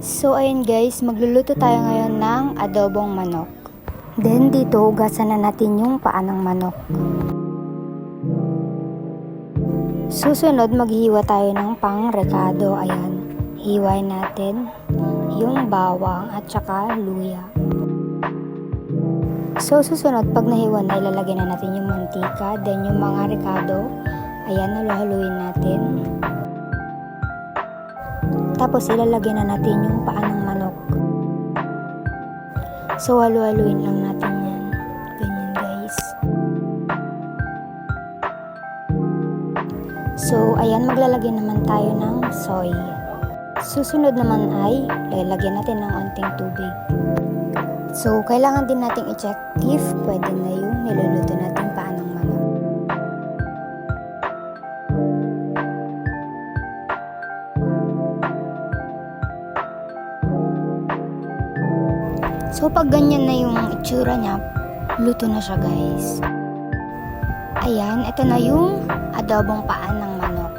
So ayun guys, magluluto tayo ngayon ng adobong manok. Then dito, ugasan na natin yung paa ng manok. Susunod, maghiwa tayo ng pang rekado. Ayan, hiway natin yung bawang at saka luya. So susunod, pag nahiwa na, ilalagay na natin yung mantika, then yung mga rekado. Ayan, haluhaluin natin. Tapos ilalagay na natin yung paa ng manok. So halu-haluin lang natin yan. Ganyan guys. So ayan, maglalagay naman tayo ng soy. Susunod naman ay lalagyan natin ng onting tubig. So kailangan din nating i-check if pwede na yung niluluto nating So, pag ganyan na yung itsura niya, luto na siya guys. Ayan, ito na yung adobong paan ng manok.